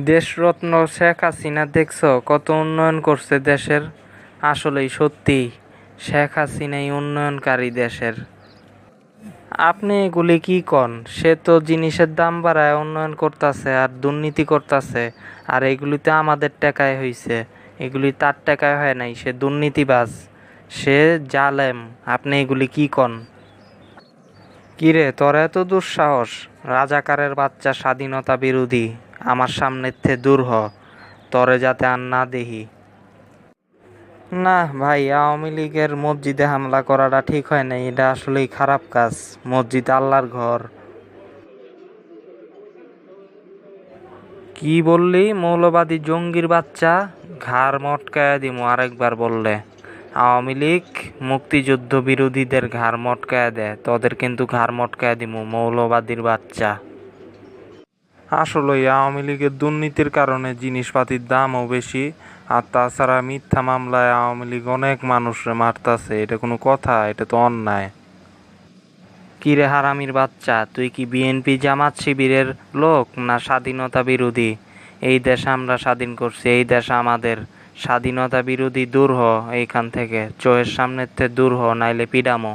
দেশরত্ন শেখ হাসিনা, দেখছ? কত উন্নয়ন করছে দেশের। আসলেই সত্যি, শেখ হাসিনাই উন্নয়নকারী দেশের। আপনি এগুলি কি কন? সে তো জিনিসের দাম বাড়ায় উন্নয়ন করতেছে আর দুর্নীতি করতেছে, আর এগুলিতে আমাদের টাকায় হইছে। এগুলি তার টাকায় হয় নাই, সে দুর্নীতিবাজ, সে জালেম। আপনি এগুলি কি কন? কিরে, তোর এত দুঃসাহস। রাজাকারের বাচ্চা স্বাধীনতা বিরোধী। আমার সামনের থে দূর হ। তরে যাতে আর না দেহি না ভাই, আওয়ামী লীগের মসজিদে হামলা করাটা ঠিক হয় না এটা আসলেই খারাপ কাজ। মসজিদ আল্লাহর ঘর। কি বললি? মৌলবাদী জঙ্গির বাচ্চা? ঘাড় মটকায় দিমু আরেকবার বললে। আওয়ামী লীগ মুক্তিযুদ্ধ বিরোধীদের ঘাড় মটকায় দেয়। তোদের কিন্তু ঘাড় মটকায় দিমু, মৌলবাদীর বাচ্চা। আসলে আওয়ামী লীগের দুর্নীতির কারণে জিনিসপাতির দামও বেশি, আর তাছাড়া মিথ্যা মামলায় আওয়ামী লীগ অনেক মানুষরে মারতাছে, এটা কোনো কথা, এটা তো অন্যায়। কিরে হারামির বাচ্চা, তুই কি বিএনপি জামাত শিবিরের লোক না স্বাধীনতা বিরোধী? এই দেশ আমরা স্বাধীন করছি, এই দেশ আমাদের। স্বাধীনতা বিরোধী দূর হ এইখান থেকে চোখের থেকে দূর হ নাইলে পিডামো।